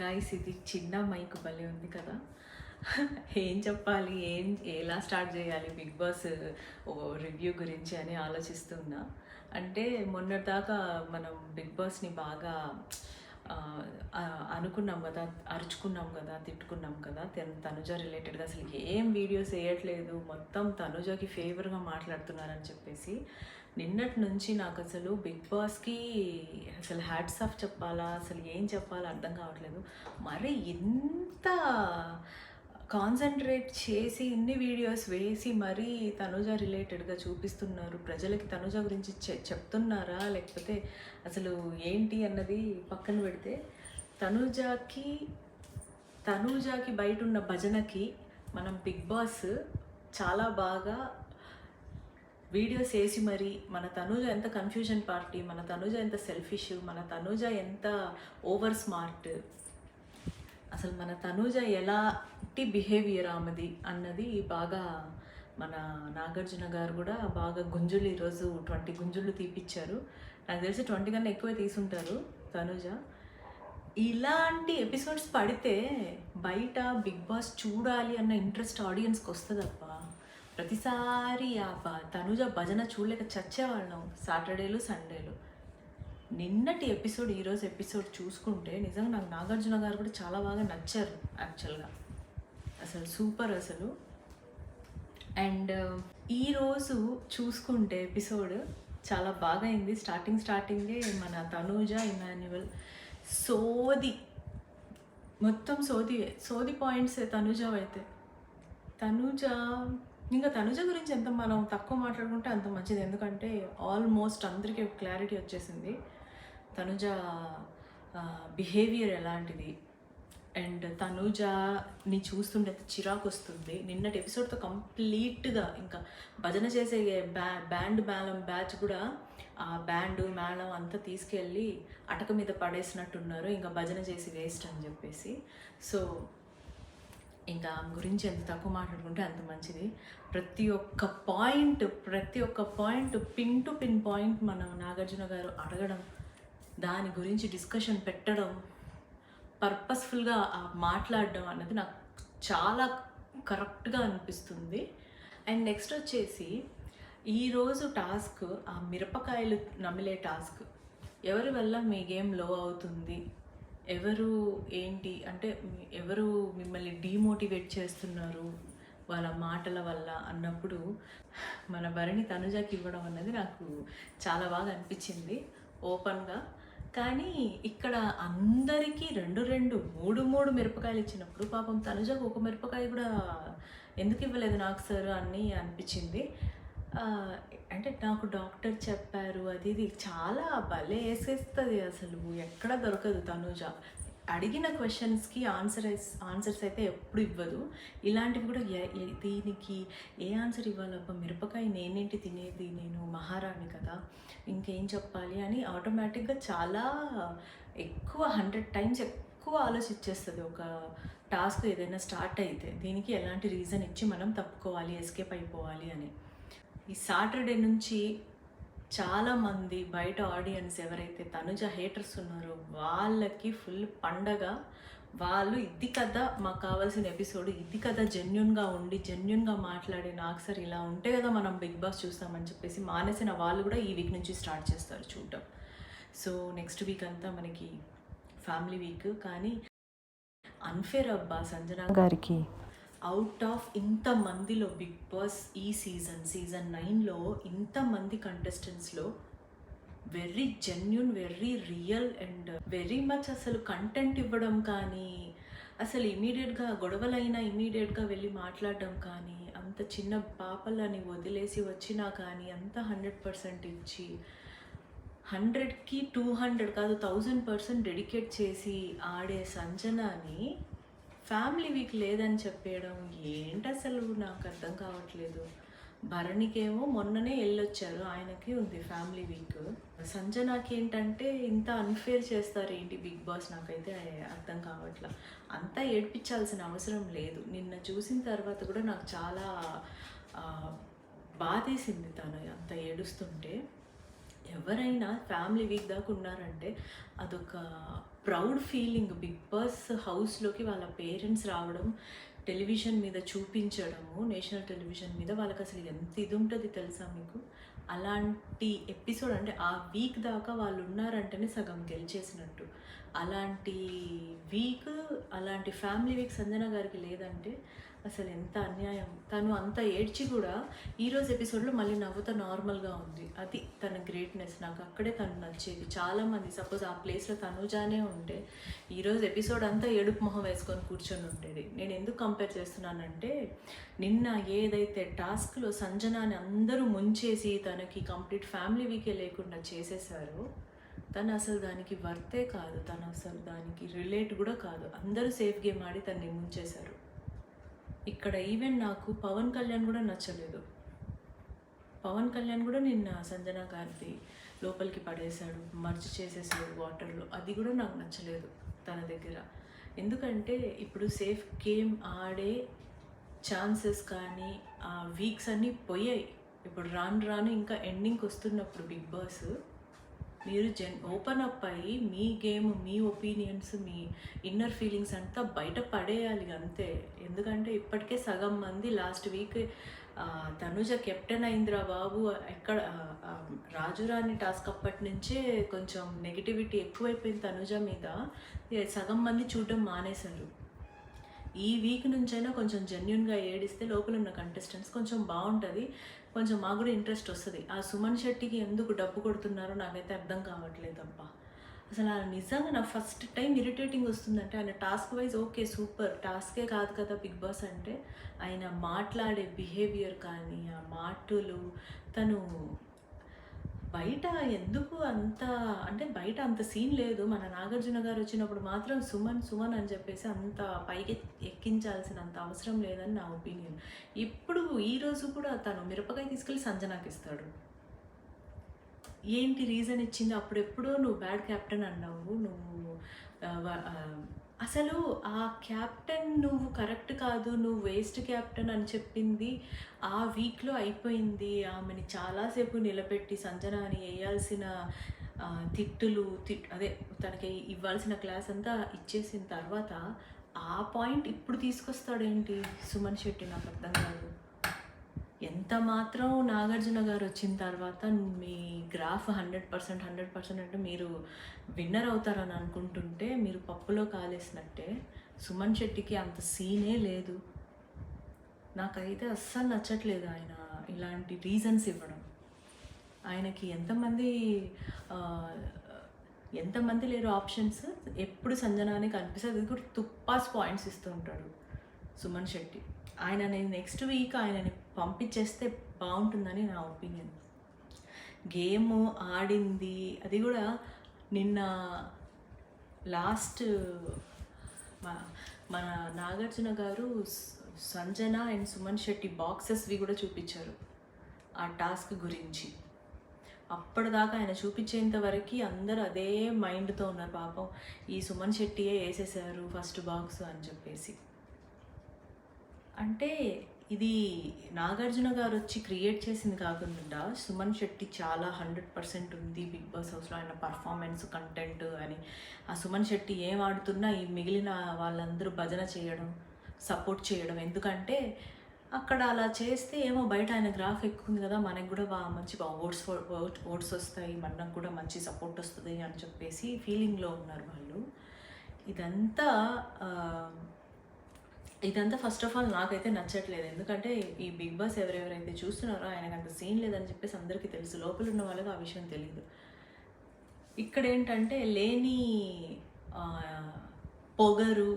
Guys ఇది చిన్న mic భలే ఉంది కదా. ఏం చెప్పాలి? ఏం ఎలా స్టార్ట్ చేయాలి? బిగ్ బాస్ రివ్యూ గురించి అని ఆలోచిస్తున్నా. అంటే మొన్నటిదాకా మనం బిగ్ బాస్ని బాగా అనుకున్నాం కదా అరుచుకున్నాం కదా తిట్టుకున్నాం కదా. తనుజ రిలేటెడ్గా అసలు ఏం వీడియోస్ వేయట్లేదు. మొత్తం తనుజకి ఫేవర్గా మాట్లాడుతున్నారని చెప్పేసి. నిన్నటి నుంచి నాకు అసలు బిగ్ బాస్కి అసలు హ్యాట్స్ ఆఫ్ చెప్పాలా అసలు ఏం చెప్పాలో అర్థం కావట్లేదు. మరి ఇంత కాన్సన్ట్రేట్ చేసి ఇన్ని వీడియోస్ వేసి మరీ తనుజ రిలేటెడ్గా చూపిస్తున్నారు. ప్రజలకి తనుజ గురించి చె- చెప్తున్నారా? లేకపోతే అసలు ఏంటి అన్నది పక్కన పెడితే తనుజాకి తనుజాకి బయట ఉన్న భజనకి మనం బిగ్ బాస్ చాలా బాగా వీడియోస్ వేసి మరి మన తనుజ ఎంత కన్ఫ్యూజన్ పార్టీ మన తనుజ ఎంత సెల్ఫిష్ మన తనుజ ఎంత ఓవర్ స్మార్ట్ అసలు మన తనుజ ఎలాంటి బిహేవియర్ ఆమెది అన్నది బాగా మన నాగార్జున గారు కూడా బాగా గుంజులు ఈరోజు ట్వంటీ గుంజులు తీపిచ్చారు. నాకు తెలిసి ట్వంటీ కన్నా ఎక్కువే తీసుంటారు తనుజ. ఇలాంటి ఎపిసోడ్స్ పడితే బయట బిగ్ బాస్ చూడాలి అన్న ఇంట్రెస్ట్ ఆడియన్స్కి వస్తుందప్ప. ప్రతిసారి ఆ తనుజ భజన చూడలేక చచ్చేవాళ్ళం సాటర్డేలు సండేలు. నిన్నటి ఎపిసోడ్ ఈరోజు ఎపిసోడ్ చూసుకుంటే నిజంగా నాకు నాగార్జున గారు కూడా చాలా బాగా నచ్చారు యాక్చువల్గా అసలు సూపర్ అసలు. అండ్ ఈరోజు చూసుకుంటే ఎపిసోడ్ చాలా బాగా అయింది. స్టార్టింగ్ స్టార్టింగే మన తనూజ ఇమాన్యువల్ సోది. మొత్తం సోది సోది పాయింట్సే తనుజ అయితే తనుజ ఇంకా తనుజ గురించి ఎంత మనం తక్కువ మాట్లాడుకుంటే అంత మంచిది. ఎందుకంటే ఆల్మోస్ట్ అందరికీ ఒక క్లారిటీ వచ్చేసింది. తనుజ బిహేవియర్ ఎలాంటిది? అండ్ తనుజని చూస్తుంటే అంత చిరాకు వస్తుంది. నిన్నటి ఎపిసోడ్తో కంప్లీట్గా ఇంకా భజన చేసే బ్యా బ్యాండ్ మేళం బ్యాచ్ కూడా ఆ బ్యాండ్ మేళం అంతా తీసుకెళ్ళి అటక మీద పడేసినట్టున్నారు. ఇంకా భజన చేసి వేస్ట్ అని చెప్పేసి. సో ఇంకా ఆమె గురించి ఎంత తక్కువ మాట్లాడుకుంటే అంత మంచిది. ప్రతి ఒక్క పాయింట్ ప్రతి ఒక్క point pin to pin point మనం నాగార్జున గారు అడగడం దాని గురించి డిస్కషన్ పెట్టడం పర్పస్ఫుల్గా మాట్లాడడం అన్నది నాకు చాలా కరెక్ట్గా అనిపిస్తుంది. అండ్ నెక్స్ట్ వచ్చేసి ఈరోజు టాస్క్ ఆ మిరపకాయలు నమిలే టాస్క్. ఎవరి వల్ల మీ గేమ్లో అవుతుంది? ఎవరు ఏంటి? అంటే ఎవరు మిమ్మల్ని డీమోటివేట్ చేస్తున్నారు వాళ్ళ మాటల వల్ల అన్నప్పుడు మన భరిణి తనుజాకి ఇవ్వడం అన్నది నాకు చాలా బాగా అనిపించింది ఓపెన్గా. కానీ ఇక్కడ అందరికీ రెండు రెండు మూడు మూడు మిరపకాయలు ఇచ్చినప్పుడు పాపం తనుజకు ఒక మిరపకాయ కూడా ఎందుకు ఇవ్వలేదు నాకు సార్ అని అనిపించింది. అంటే నాకు డాక్టర్ చెప్పారు అది ఇది చాలా భలే వేసేస్తుంది అసలు. ఎక్కడ దొరకదు తనుజ. అడిగిన క్వశ్చన్స్కి ఆన్సర్ ఆన్సర్స్ అయితే ఎప్పుడు ఇవ్వదు. ఇలాంటివి కూడా దీనికి ఏ ఆన్సర్ ఇవ్వాలబ్బా? మిరపకాయ నేనేంటి తినేది? నేను మహారాణి కదా. ఇంకేం చెప్పాలి అని ఆటోమేటిక్గా చాలా ఎక్కువ హండ్రెడ్ టైమ్స్ ఎక్కువ ఆలోచించేస్తుంది ఒక టాస్క్ ఏదైనా స్టార్ట్ అయితే దీనికి ఎలాంటి రీజన్ ఇచ్చి మనం తప్పుకోవాలి ఎస్కేప్ అయిపోవాలి అని. ఈ సాటర్డే నుంచి చాలామంది బయట ఆడియన్స్ ఎవరైతే తనుజ హేటర్స్ ఉన్నారో వాళ్ళకి ఫుల్ పండగ. వాళ్ళు ఇది కదా మాకు కావాల్సిన ఎపిసోడ్ ఇది కదా జెన్యున్గా ఉండి జెన్యున్గా మాట్లాడి నాకు సార్ ఇలా ఉంటే కదా మనం బిగ్ బాస్ చూస్తామని చెప్పేసి మానేసిన వాళ్ళు కూడా ఈ వీక్ నుంచి స్టార్ట్ చేస్తారు చూడటం సో నెక్స్ట్ వీక్ అంతా మనకి ఫ్యామిలీ వీక్ కానీ అన్ఫేర్ అబ్బా సంజన గారికి అవుట్ ఆఫ్ ఇంత మందిలో బిగ్ బాస్ ఈ సీజన్ సీజన్ నైన్లో ఇంతమంది కంటెస్టెంట్స్లో very genuine very real and very much అసలు కంటెంట్ ఇవ్వడం కానీ అసలు ఇమీడియట్గా గొడవలైనా ఇమీడియట్గా వెళ్ళి మాట్లాడడం కానీ అంత చిన్న పాపలని వదిలేసి వచ్చినా కానీ అంత హండ్రెడ్ పర్సెంట్ ఇచ్చి హండ్రెడ్కి టూ హండ్రెడ్ కాదు థౌజండ్ పర్సెంట్ డెడికేట్ చేసి ఆడే సంజనాని ఫ్యామిలీ వీక్ లేదని చెప్పేయడం ఏంటి అసలు? నాకు అర్థం కావట్లేదు. భరణికేమో మొన్ననే వెళ్ళొచ్చారు ఆయనకి ఉంది ఫ్యామిలీ వీక్. సంజనాకి ఏంటంటే ఇంత అన్ఫేర్ చేస్తారు ఏంటి బిగ్ బాస్? నాకైతే అర్థం కావట్లా. అంతా ఏడ్పించాల్సిన అవసరం లేదు. నిన్న చూసిన తర్వాత కూడా నాకు చాలా బాధేసింది తను అంత ఏడుస్తుంటే. ఎవరైనా ఫ్యామిలీ వీక్ దాకా ఉన్నారంటే అదొక ప్రౌడ్ ఫీలింగ్ బిగ్ బాస్ హౌస్లోకి వాళ్ళ పేరెంట్స్ రావడం టెలివిజన్ మీద చూపించడము నేషనల్ టెలివిజన్ మీద వాళ్ళకి అసలు ఎంత ఇది ఉంటుంది తెలుసా మీకు? అలాంటి ఎపిసోడ్ అంటే ఆ వీక్ దాకా వాళ్ళు ఉన్నారంటేనే సగం గెలిచేసినట్టు. అలాంటి వీక్ అలాంటి ఫ్యామిలీ వీక్ సంజన గారికి లేదంటే అసలు ఎంత అన్యాయం. తను అంత ఏడ్చి కూడా ఈరోజు ఎపిసోడ్లో మళ్ళీ నవ్వుతా నార్మల్గా ఉంది. అది తన గ్రేట్నెస్. నాకు అక్కడే తను నచ్చేది. చాలామంది సపోజ్ ఆ ప్లేస్లో తనుజానే ఉంటే ఈరోజు ఎపిసోడ్ అంతా ఏడుపు మొహం వేసుకొని కూర్చొని ఉండేది. నేను ఎందుకు కంపేర్ చేస్తున్నానంటే నిన్న ఏదైతే టాస్క్లో సంజనాని అందరూ ముంచేసి తనకి కంప్లీట్ ఫ్యామిలీ వీకే లేకుండా చేసేసారో తను అసలు దానికి వర్తే కాదు. తను అసలు దానికి రిలేట్ కూడా కాదు. అందరూ సేఫ్ గేమ్ ఆడి తన్ని ముంచేశారు. ఇక్కడ ఈవెన్ నాకు పవన్ కళ్యాణ్ కూడా నచ్చలేదు. పవన్ కళ్యాణ్ కూడా నిన్న సంజన గారిది లోపలికి పడేశాడు మర్చి చేసేసాడు వాటర్లో. అది కూడా నాకు నచ్చలేదు తన దగ్గర. ఎందుకంటే ఇప్పుడు సేఫ్ గేమ్ ఆడే ఛాన్సెస్ కానీ ఆ వీక్స్ అన్నీ పోయాయి. ఇప్పుడు రాను రాను ఇంకా ఎండింగ్కి వస్తున్నప్పుడు బిగ్ బాస్. మీరు జన్ ఓపెన్ అప్ అయ్యి మీ గేమ్ మీ ఒపీనియన్స్ మీ ఇన్నర్ ఫీలింగ్స్ అంతా బయట పడేయాలి అంతే. ఎందుకంటే ఇప్పటికే సగం మంది లాస్ట్ వీక్ తనుజ కెప్టెన్ అయిందిరా బాబు. ఎక్కడ రాజు ఆ, రాజురాణి టాస్క్ అప్పటి నుంచే కొంచెం నెగిటివిటీ ఎక్కువైపోయింది తనుజ మీద. సగం మంది చూడడం మానేశారు. ఈ వీక్ నుంచైనా కొంచెం జెన్యున్గా ఏడిస్తే లోపల ఉన్న కంటెస్టెంట్స్ కొంచెం బాగుంటుంది. కొంచెం మాకు కూడా ఇంట్రెస్ట్ వస్తుంది. ఆ సుమన్ శెట్టికి ఎందుకు డబ్బు కొడుతున్నారో నాకైతే అర్థం కావట్లేదు అబ్బా. అసలు ఆ నిజంగా నా ఫస్ట్ టైం ఇరిటేటింగ్ వస్తుందంటే ఆయన టాస్క్ వైజ్ ఓకే సూపర్ టాస్కే కాదు కదా బిగ్ బాస్ అంటే ఆయన మాట్లాడే బిహేవియర్ కానీ ఆ మాటలు తను బయట ఎందుకు అంత అంటే బయట అంత సీన్ లేదు. మన నాగార్జున గారు వచ్చినప్పుడు మాత్రం సుమన్ సుమన్ అని చెప్పేసి అంత పైకి ఎక్కించాల్సినంత అవసరం లేదని నా ఒపీనియన్. ఇప్పుడు ఈరోజు కూడా తను మిరపకాయ తీసుకెళ్ళి సంజనాకి ఇస్తాడు. ఏంటి రీజన్ ఇచ్చింది? అప్పుడెప్పుడో నువ్వు బ్యాడ్ క్యాప్టెన్ అన్నావు. నువ్వు వ- అసలు ఆ క్యాప్టెన్ నువ్వు కరెక్ట్ కాదు నువ్వు వేస్ట్ క్యాప్టెన్ అని చెప్పింది. ఆ వీక్లో అయిపోయింది. ఆమెని చాలాసేపు నిలబెట్టి సంజనాని వేయాల్సిన తిట్టులు తిట్ అదే తనకి ఇవ్వాల్సిన క్లాస్ అంతా ఇచ్చేసిన తర్వాత ఆ పాయింట్ ఇప్పుడు తీసుకొస్తాడేంటి సుమన్ శెట్టి నాకు అర్థం కాదు. ఎంత మాత్రం నాగార్జున గారు వచ్చిన తర్వాత మీ graph hundred percent hundred percent అంటే మీరు విన్నర్ అవుతారని అనుకుంటుంటే మీరు పప్పులో కాలేసినట్టే సుమన్ శెట్టికి అంత సీనే లేదు. నాకైతే అస్సలు నచ్చట్లేదు ఆయన ఇలాంటి రీజన్స్ ఇవ్వడం. ఆయనకి ఎంతమంది ఎంతమంది లేరు ఆప్షన్స్? ఎప్పుడు సంజనానే కనిపిస్తుంది. అది కూడా తుప్పాస్ పాయింట్స్ ఇస్తూ ఉంటాడు సుమన్ శెట్టి. ఆయనని నెక్స్ట్ వీక్ ఆయనని పంపించేస్తే బాగుంటుందని నా ఒపీనియన్. గేమ్ ఆడింది అది కూడా నిన్న లాస్ట్ మన నాగార్జున గారు సంజన అండ్ సుమన్ శెట్టి బాక్సెస్వి కూడా చూపించారు ఆ టాస్క్ గురించి. అప్పటిదాకా ఆయన చూపించేంత వరకు అందరూ అదే మైండ్తో ఉన్నారు పాపం. ఈ సుమన్ శెట్టియే వేసేసారు ఫస్ట్ బాక్స్ అని చెప్పేసి. అంటే ఇది నాగార్జున గారు వచ్చి క్రియేట్ చేసింది కాకుండా సుమన్ శెట్టి చాలా హండ్రెడ్ పర్సెంట్ ఉంది బిగ్ బాస్ హౌస్లో ఆయన పర్ఫార్మెన్స్ కంటెంట్ అని. ఆ సుమన్ శెట్టి ఏం ఆడుతున్నా ఈ మిగిలిన వాళ్ళందరూ భజన చేయడం సపోర్ట్ చేయడం. ఎందుకంటే అక్కడ అలా చేస్తే ఏమో బయట ఆయన గ్రాఫ్ ఎక్కువ ఉంది కదా మనకు కూడా బాగా మంచి ఓట్స్ ఓట్స్ వస్తాయి మనకు కూడా మంచి సపోర్ట్ వస్తుంది అని చెప్పేసి ఫీలింగ్లో ఉన్నారు వాళ్ళు. ఇదంతా ఇదంతా ఫస్ట్ ఆఫ్ ఆల్ నాకైతే నచ్చట్లేదు. ఎందుకంటే ఈ బిగ్ బాస్ ఎవరెవరైతే చూస్తున్నారో ఆయనకు అంత సీన్ లేదని చెప్పేసి అందరికీ తెలుసు. లోపల ఉన్న వాళ్ళకి ఆ విషయం తెలియదు ఇక్కడ ఏంటంటే లేని పొగరు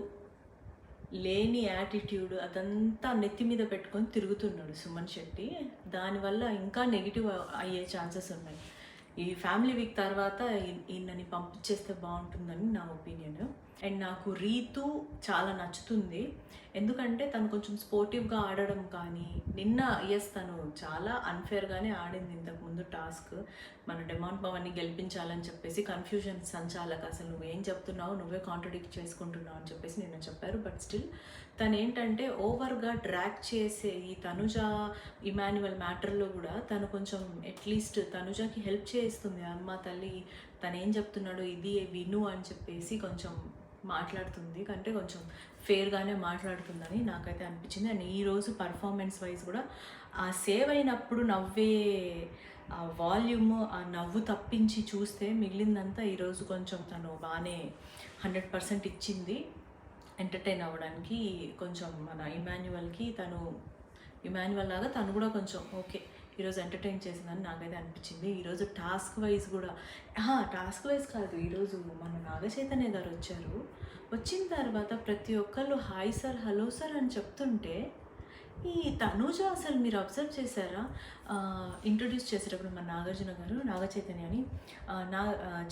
లేని యాటిట్యూడ్ అదంతా నెత్తి మీద పెట్టుకొని తిరుగుతున్నాడు సుమన్ శెట్టి. దానివల్ల ఇంకా నెగిటివ్ అయ్యే ఛాన్సెస్ ఉన్నాయి. ఈ ఫ్యామిలీ వీక్ తర్వాత ఈయనని పంపించేస్తే బాగుంటుందని నా ఒపీనియన్ అండ్ నాకు రీతు చాలా నచ్చుతుంది. ఎందుకంటే తను కొంచెం స్పోర్టివ్గా ఆడడం కానీ నిన్న ఎస్ తను చాలా అన్ఫేర్గానే ఆడింది ఇంతకుముందు టాస్క్ మన డెమాండ్ పవర్ని గెలిపించాలని చెప్పేసి కన్ఫ్యూజన్ సంచాలక అసలు నువ్వేం చెప్తున్నావు? నువ్వే కాంట్రడిక్ట్ చేసుకుంటున్నావు అని చెప్పేసి నిన్న చెప్పారు. బట్ స్టిల్ తను ఏంటంటే ఓవర్గా డ్రాక్ చేసే ఈ తనుజ ఇమాన్యువల్ మ్యాటర్లో కూడా తను కొంచెం అట్లీస్ట్ తనుజకి హెల్ప్ చేస్తుంది. అమ్మ తల్లి తను ఏం చెప్తున్నాడో ఇది విను అని చెప్పేసి కొంచెం మాట్లాడుతుంది. కంటే కొంచెం ఫేర్గానే మాట్లాడుతుందని నాకైతే అనిపించింది. అండ్ ఈరోజు పర్ఫార్మెన్స్ వైజ్ కూడా ఆ సేవ్ అయినప్పుడు నవ్వే ఆ వాల్యూమ్ ఆ నవ్వు తప్పించి చూస్తే మిగిలిందంతా ఈరోజు కొంచెం తను బాగానే హండ్రెడ్ పర్సెంట్ ఇచ్చింది. ఎంటర్టైన్ అవ్వడానికి కొంచెం మన ఇమాన్యువల్కి తను ఇమాన్యువల్ లాగా తను కూడా కొంచెం ఓకే ఈరోజు ఎంటర్టైన్ చేసిందని నాకైతే అనిపించింది. ఈరోజు టాస్క్ వైజ్ కూడా టాస్క్ వైజ్ కాదు. ఈరోజు మన నాగచైతన్య గారు వచ్చారు. వచ్చిన తర్వాత ప్రతి ఒక్కళ్ళు హాయ్ సార్ హలో సార్ అని చెప్తుంటే ఈ తనూజ అసలు మీరు అబ్జర్వ్ చేశారా? ఇంట్రొడ్యూస్ చేసేటప్పుడు మన నాగార్జున గారు నాగచైతన్య అని నా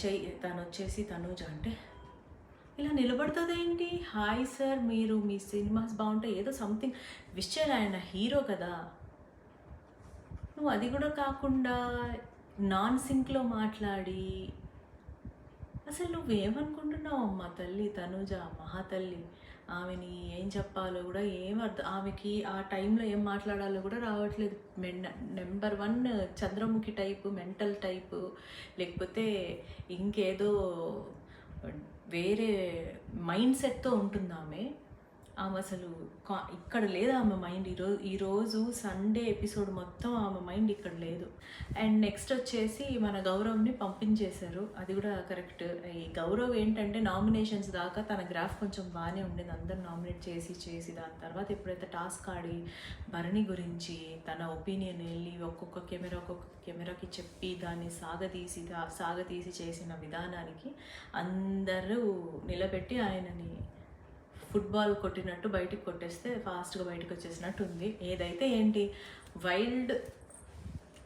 చై తను వచ్చేసి తనూజ అంటే ఇలా నిలబడుతుంది ఏంటి హాయ్ సార్ మీరు మీ సినిమాస్ బాగుంటాయి. ఏదో సంథింగ్ విష్ చేయాలి ఆయన హీరో కదా. నువ్వు అది కూడా కాకుండా నాన్ సింక్లో మాట్లాడి అసలు నువ్వేమనుకుంటున్నావు? అమ్మ తల్లి తనుజ మహాతల్లి ఆమెని ఏం చెప్పాలో కూడా ఏం అర్థం ఆమెకి ఆ టైంలో ఏం మాట్లాడాలో కూడా రావట్లేదు. Men number one Chandramukhi type mental type లేకపోతే ఇంకేదో వేరే మైండ్ సెట్తో ఉంటుంది ఆమె? ఆమె అసలు కా- ఇక్కడ లేదు ఆమె మైండ్. ఈరోజు ఈరోజు సండే ఎపిసోడ్ మొత్తం ఆమె మైండ్ ఇక్కడ లేదు. అండ్ నెక్స్ట్ వచ్చేసి మన గౌరవ్ని పంపించేశారు. అది కూడా కరెక్ట్. ఈ గౌరవ్ ఏంటంటే నామినేషన్స్ దాకా తన గ్రాఫ్ కొంచెం బాగానే ఉండేది. అందరు నామినేట్ చేసి చేసి దాని తర్వాత ఎప్పుడైతే టాస్క్ ఆడి భరణి గురించి తన ఒపీనియన్ వెళ్ళి ఒక్కొక్క కెమెరా ఒక్కొక్క కెమెరాకి చెప్పి దాన్ని సాగతీసి దా- సాగతీసి చేసిన విధానానికి అందరూ నిలబెట్టి ఆయనని ఫుట్బాల్ కొట్టినట్టు బయటికి కొట్టేస్తే ఫాస్ట్గా బయటకు వచ్చేసినట్టు ఉంది. ఏదైతే ఏంటి? వైల్డ్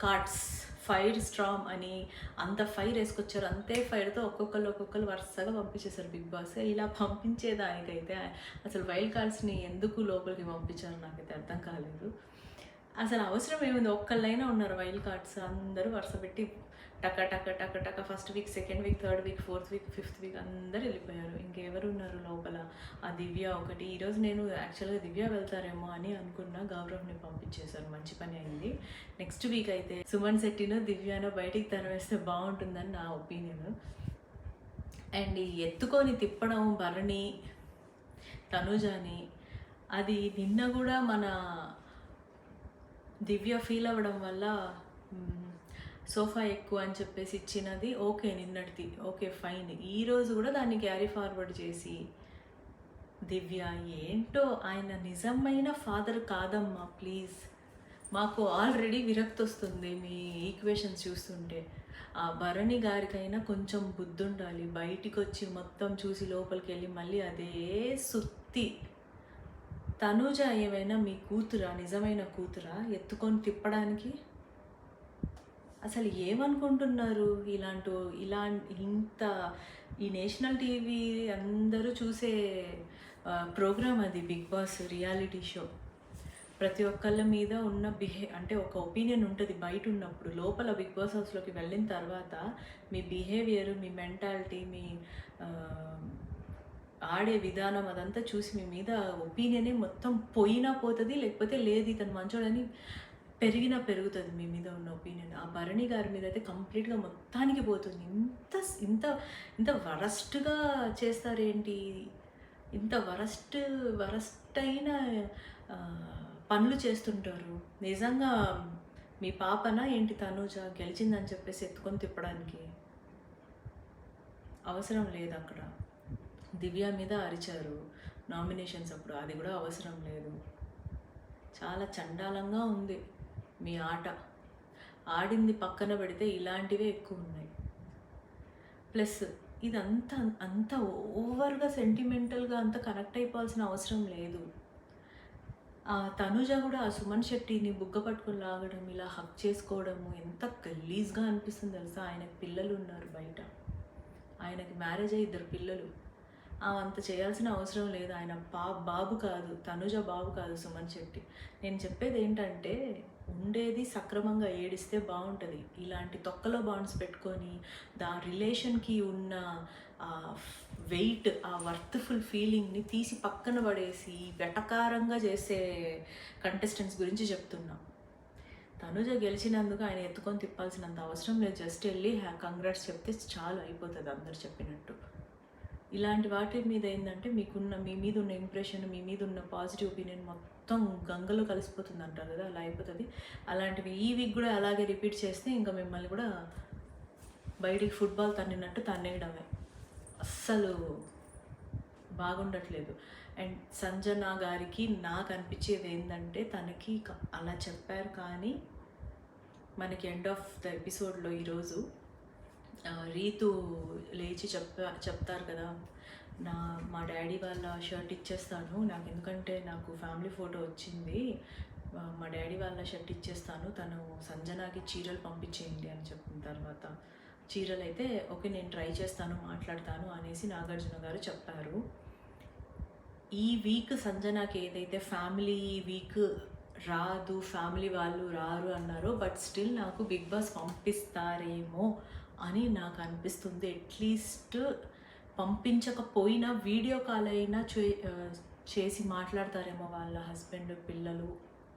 కార్డ్స్ ఫైర్ స్ట్రామ్ అని అంత ఫైర్ వేసుకొచ్చారు. అంతే ఫైర్తో ఒక్కొక్కరు ఒక్కొక్కరు వరుసగా పంపించేశారు బిగ్ బాస్. ఇలా పంపించేదానికైతే అసలు వైల్డ్ కార్డ్స్ని ఎందుకు లోపలికి పంపించారు నాకైతే అర్థం కాలేదు. అసలు అవసరం ఏముంది? ఒక్కళ్ళైనా ఉన్నారు వైల్డ్ కార్డ్స్. అందరూ వరుస పెట్టి టక టక టక టక first week second week third week fourth week fifth week అందరు వెళ్ళిపోయారు. ఇంకెవరు ఉన్నారు లోపల? ఆ దివ్య ఒకటి. ఈరోజు నేను యాక్చువల్గా దివ్య వెళ్తారేమో అని అనుకున్న గౌరవ్ని పంపించేశారు. మంచి పని అయింది. నెక్స్ట్ వీక్ అయితే సుమన్ శెట్టిను దివ్యను బయటికి తరవేస్తే బాగుంటుందని నా ఒపీనియన్ అండ్ ఈ ఎత్తుకొని తిప్పడం భరణి తనుజాని అది నిన్న కూడా మన దివ్య ఫీల్ అవ్వడం వల్ల సోఫా ఎక్కువ అని చెప్పేసి ఇచ్చినది. ఓకే నిన్నటిది. Okay fine. ఈరోజు కూడా దాన్ని క్యారీ ఫార్వర్డ్ చేసి దివ్య ఏంటో ఆయన నిజమైన ఫాదర్ కాదమ్మా ప్లీజ్. మాకు ఆల్రెడీ విరక్తి వస్తుంది మీ ఈక్వేషన్స్ చూస్తుంటే. ఆ భరణి గారికైనా కొంచెం బుద్ధి ఉండాలి బయటికి వచ్చి మొత్తం చూసి లోపలికి వెళ్ళి మళ్ళీ అదే సుత్తి. తనుజ ఏమైనా మీ కూతురా? నిజమైన కూతురా? ఎత్తుకొని తిప్పడానికి? అసలు ఏమనుకుంటున్నారు? ఇలాంటి ఇలా ఇంత ఈ నేషనల్ టీవీ అందరూ చూసే ప్రోగ్రామ్ అది బిగ్ బాస్ రియాలిటీ షో. ప్రతి ఒక్కళ్ళ మీద ఉన్న బిహే అంటే ఒక ఒపీనియన్ ఉంటుంది బయట ఉన్నప్పుడు లోపల బిగ్ బాస్ హౌస్లోకి వెళ్ళిన తర్వాత మీ బిహేవియర్ మీ మెంటాలిటీ మీ ఆడే విధానం అదంతా చూసి మీ మీద ఒపీనియనే మొత్తం పోయినా పోతుంది లేకపోతే లేదు ఇతను మంచోడని పెరిగినా పెరుగుతుంది మీ మీద ఉన్న ఒపీనియన్ ఆ భరణి గారి మీద అయితే కంప్లీట్గా మొత్తానికి పోతుంది. ఇంత ఇంత ఇంత వరస్ట్గా చేస్తారేంటి? ఇంత వరస్ట్ వరస్ట్ అయిన పనులు చేస్తుంటారు. నిజంగా మీ పాపన ఏంటి తనూజ? గెలిచిందని చెప్పేసి ఎత్తుకొని తిప్పడానికి? అవసరం లేదు అక్కడ. దివ్య మీద అరిచారు నామినేషన్స్ అప్పుడు. అది కూడా అవసరం లేదు. చాలా చండాలంగా ఉంది. మీ ఆట. ఆడింది పక్కన పెడితే ఇలాంటివే ఎక్కువ ఉన్నాయి. ప్లస్ ఇదంతా అంత ఓవర్గా సెంటిమెంటల్గా అంత కనెక్ట్ అయిపోవాల్సిన అవసరం లేదు. ఆ తనుజ కూడా ఆ సుమన్ శెట్టిని బుగ్గ పట్టుకొని లాగడం ఇలా హక్ చేసుకోవడము ఎంత గలీజ్గా అనిపిస్తుంది తెలుసా? ఆయనకి పిల్లలు ఉన్నారు బయట. ఆయనకి మ్యారేజ్ అయ్యి ఇద్దరు పిల్లలు. అంత చేయాల్సిన అవసరం లేదు. ఆయన పా బాబు కాదు తనుజ బాబు కాదు సుమన్ శెట్టి. నేను చెప్పేది ఏంటంటే ఉండేది సక్రమంగా ఏడిస్తే బాగుంటుంది. ఇలాంటి తొక్కలో బాండ్స్ పెట్టుకొని దా రిలేషన్కి ఉన్న వెయిట్ ఆ వర్త్ఫుల్ ఫీలింగ్ని తీసి పక్కన పడేసి వెటకారంగా చేసే కంటెస్టెంట్స్ గురించి చెప్తున్నా. తనుజ గెలిచినందుకు ఆయన ఎత్తుకొని తిప్పాల్సినంత అవసరం లేదు. జస్ట్ వెళ్ళి కంగ్రాట్స్ చెప్తే చాలు అయిపోతుంది అందరు చెప్పినట్టు. ఇలాంటి వాటి మీద ఏంటంటే మీకున్న మీ మీద ఉన్న ఇంప్రెషన్ మీ మీద ఉన్న పాజిటివ్ ఒపీనియన్ మొత్తం గంగలో కలిసిపోతుంది అంటారు కదా అలా అయిపోతుంది. అలాంటివి ఈ వీక్ కూడా అలాగే రిపీట్ చేస్తే ఇంకా మిమ్మల్ని కూడా బయటికి ఫుట్బాల్ తన్నినట్టు తన్నేయడమే. అస్సలు బాగుండట్లేదు. అండ్ సంజన గారికి నాకు అనిపించేది ఏంటంటే తనకి అలా చెప్పారు కానీ మనకి ఎండ్ ఆఫ్ ద ఎపిసోడ్లో ఈరోజు రీతు లేచి చెప్ప చెప్తారు కదా నా మా డాడీ వాళ్ళ షర్ట్ ఇచ్చేస్తాను నాకు ఎందుకంటే నాకు ఫ్యామిలీ ఫోటో వచ్చింది మా డాడీ వాళ్ళ షర్ట్ ఇచ్చేస్తాను తను సంజనాకి చీరలు పంపించేయండి అని చెప్పిన తర్వాత చీరలు అయితే ఓకే నేను ట్రై చేస్తాను మాట్లాడతాను అనేసి నాగార్జున గారు చెప్పారు. ఈ వీక్ సంజనాకి ఏదైతే ఫ్యామిలీ వీక్ రాదు ఫ్యామిలీ వాళ్ళు రారు అన్నారో బట్ స్టిల్ నాకు బిగ్ బాస్ పంపిస్తారేమో అని నాకు అనిపిస్తుంది. అట్లీస్ట్ పంపించకపోయినా వీడియో కాల్ అయినా చే చేసి మాట్లాడతారేమో వాళ్ళ హస్బెండ్ పిల్లలు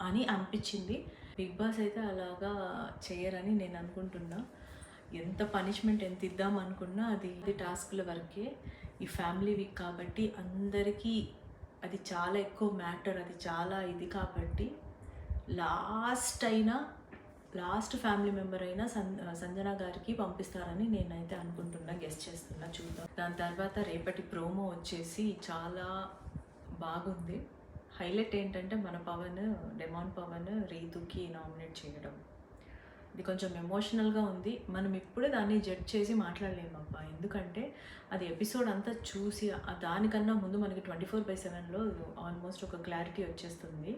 అని అనిపించింది. బిగ్ బాస్ అయితే అలాగా చేయరని నేను అనుకుంటున్నా. ఎంత పనిష్మెంట్ ఎంత ఇద్దాం అనుకున్నా అది ఇది టాస్క్ల వరకే. ఈ ఫ్యామిలీ వీక్ కాబట్టి అందరికీ అది చాలా ఎక్కువ మ్యాటర్ అది చాలా ఇది కాబట్టి లాస్ట్ అయినా లాస్ట్ ఫ్యామిలీ మెంబర్ అయినా సన్ సంజన గారికి పంపిస్తారని నేనైతే అనుకుంటున్నా గెస్ట్ చేస్తున్నా చూద్దాం. దాని తర్వాత రేపటి ప్రోమో వచ్చేసి చాలా బాగుంది. హైలైట్ ఏంటంటే మన పవన్ డెమాన్ పవన్ రీతుకి నామినేట్ చేయడం. ఇది కొంచెం ఎమోషనల్గా ఉంది. మనం ఇప్పుడే దాన్ని జడ్జ్ చేసి మాట్లాడలేమబ్బా. ఎందుకంటే అది ఎపిసోడ్ అంతా చూసి దానికన్నా ముందు మనకి ట్వంటీ ఫోర్ బై సెవెన్లో ఆల్మోస్ట్ ఒక క్లారిటీ వచ్చేస్తుంది.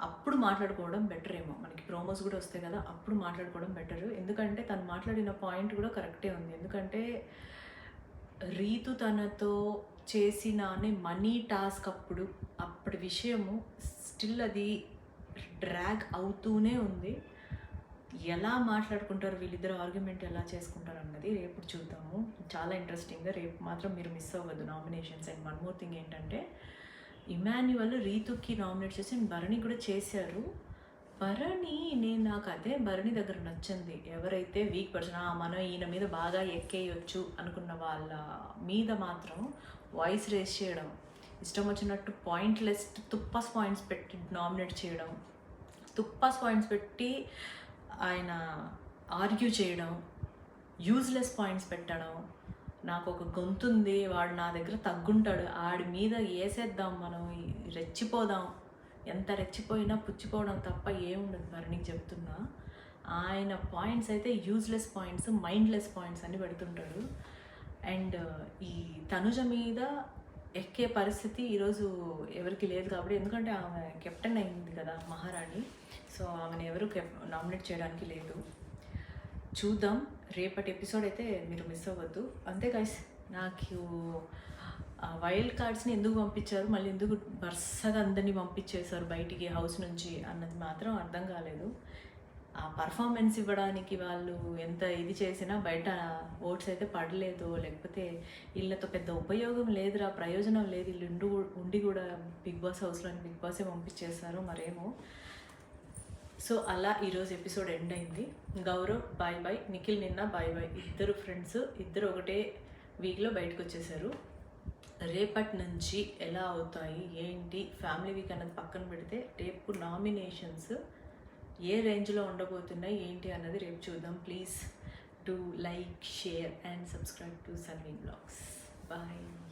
అప్పుడు మాట్లాడుకోవడం బెటర్ ఏమో. మనకి ప్రోమోస్ కూడా వస్తాయి కదా అప్పుడు మాట్లాడుకోవడం బెటర్ ఎందుకంటే తను మాట్లాడిన పాయింట్ కూడా కరెక్టే ఉంది. ఎందుకంటే రీతు తనతో చేసిననే మనీ టాస్క్ అప్పుడు అప్పటి విషయము స్టిల్ అది డ్రాగ్ అవుతూనే ఉంది. ఎలా మాట్లాడుకుంటారు వీళ్ళిద్దరు ఆర్గ్యుమెంట్ ఎలా చేసుకుంటారు అన్నది రేపు చూద్దాము. చాలా ఇంట్రెస్టింగ్గా రేపు మాత్రం మీరు మిస్ అవ్వద్దు nominations and one more thing ఏంటంటే ఇమాన్యువల్ రీతుకి నామినేట్ చేసి భరణి కూడా చేశారు. భరణి నేను నాకు అదే భరణి దగ్గర నచ్చింది. ఎవరైతే వీక్ పర్సన్ మనం ఈయన మీద బాగా ఎక్కేయొచ్చు అనుకున్న వాళ్ళ మీద మాత్రం వాయిస్ రేస్ చేయడం ఇష్టం వచ్చినట్టు పాయింట్లెస్ తుప్పస్ పాయింట్స్ పెట్టి నామినేట్ చేయడం తుప్పస్ పాయింట్స్ పెట్టి ఆయన ఆర్గ్యూ చేయడం యూజ్లెస్ పాయింట్స్ పెట్టడం నాకు ఒక గొంతుంది వాడు నా దగ్గర తగ్గుంటాడు ఆడి మీద వేసేద్దాం మనం రెచ్చిపోదాం ఎంత రెచ్చిపోయినా పుచ్చిపోవడం తప్ప ఏముండదు. మరి నీకు చెప్తున్నా ఆయన పాయింట్స్ అయితే యూజ్లెస్ పాయింట్స్ మైండ్లెస్ పాయింట్స్ అని పెడుతుంటాడు. అండ్ ఈ తనుజ మీద ఎక్కే పరిస్థితి ఈరోజు ఎవరికి లేదు కాబట్టి ఎందుకంటే ఆమె కెప్టెన్ అయింది కదా మహారాణి. సో ఆమెను ఎవరు కెప్ నామినేట్ చేయడానికి లేదు. చూద్దాం. రేపటి ఎపిసోడ్ అయితే మీరు మిస్ అవ్వద్దు. అంతే గైస్ నాకు వైల్డ్ కార్డ్స్ని ఎందుకు పంపించారు? మళ్ళీ ఎందుకు వరుసగా అందరినీ పంపించేశారు బయటికి హౌస్ నుంచి అన్నది మాత్రం అర్థం కాలేదు. ఆ పర్ఫార్మెన్స్ ఇవ్వడానికి వాళ్ళు ఎంత ఇది చేసినా బయట ఓట్స్ అయితే పడలేదు. లేకపోతే వీళ్ళతో పెద్ద ఉపయోగం లేదురా ప్రయోజనం లేదు. వీళ్ళు ఉండి ఉండి కూడా బిగ్ బాస్ హౌస్లో బిగ్ బాసే పంపించేస్తారు మరేమో సో అలా ఈరోజు ఎపిసోడ్ ఎండ్ అయింది. గౌరవ్ బాయ్ బాయ్ నిఖిల్ నిన్న బాయ్ బాయ్ ఇద్దరు ఫ్రెండ్స్ ఇద్దరు ఒకటే వీక్లో బయటకు వచ్చేసారు. రేపటి నుంచి ఎలా అవుతాయి? ఏంటి? ఫ్యామిలీ వీక్ అన్నది పక్కన పెడితే రేపు నామినేషన్స్ ఏ రేంజ్లో ఉండబోతున్నాయి? ఏంటి అన్నది రేపు చూద్దాం. Please to like share and subscribe to Sanvi blogs bye